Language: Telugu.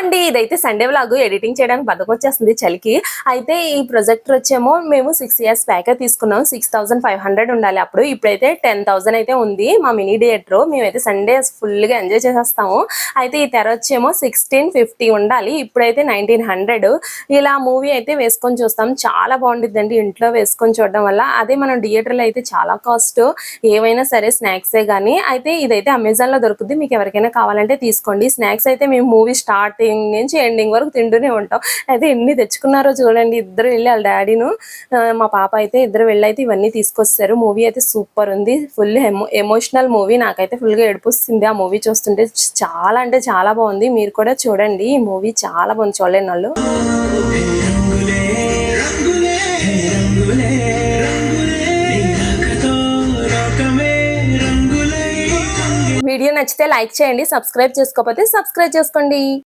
అండి ఇదైతే సండే వ్లాగ్ ఎడిటింగ్ చేయడానికి బతకొచ్చేస్తుంది చలికి. అయితే ఈ ప్రొజెక్టర్ వచ్చేమో మేము సిక్స్ ఇయర్స్ బ్యాకే తీసుకున్నాం. సిక్స్ థౌసండ్ ఫైవ్ హండ్రెడ్ ఉండాలి అప్పుడు. ఇప్పుడైతే టెన్ థౌసండ్ అయితే ఉంది. మా మినీ థియేటర్ మేమైతే సండే ఫుల్గా ఎంజాయ్ చేసేస్తాము. అయితే ఈ తెర వచ్చేమో సిక్స్టీన్ ఫిఫ్టీ ఉండాలి. ఇప్పుడైతే నైన్టీన్ హండ్రెడ్ ఇలా మూవీ అయితే వేసుకొని చూస్తాం. చాలా బాగుంటుందండి ఇంట్లో వేసుకొని చూడడం వల్ల. అదే మనం థియేటర్లో అయితే చాలా కాస్ట్ ఏవైనా సరే స్నాక్సే కానీ అయితే ఇదైతే అమెజాన్లో దొరుకుతుంది మీకు ఎవరికైనా కావాలంటే తీసుకోండి. స్నాక్స్ అయితే మేము మూవీ స్టార్ట్ స్టార్టింగ్ నుంచి ఎండింగ్ వరకు తింటూనే ఉంటాం. అయితే ఎన్ని తెచ్చుకున్నారో చూడండి ఇద్దరు వెళ్ళి వాళ్ళ డాడీను మా పాప అయితే ఇద్దరు వెళ్ళైతే ఇవన్నీ తీసుకొస్తారు. మూవీ అయితే సూపర్ ఉంది. ఫుల్ ఎమో ఎమోషనల్ మూవీ నాకైతే ఫుల్గా ఏడుపుస్తుంది. ఆ మూవీ చూస్తుంటే చాలా అంటే చాలా బాగుంది. మీరు కూడా చూడండి. ఈ మూవీ చాలా బాగుంది చూడలేని వాళ్ళు. వీడియో నచ్చితే లైక్ చేయండి సబ్స్క్రైబ్ చేసుకోకపోతే సబ్స్క్రైబ్ చేసుకోండి.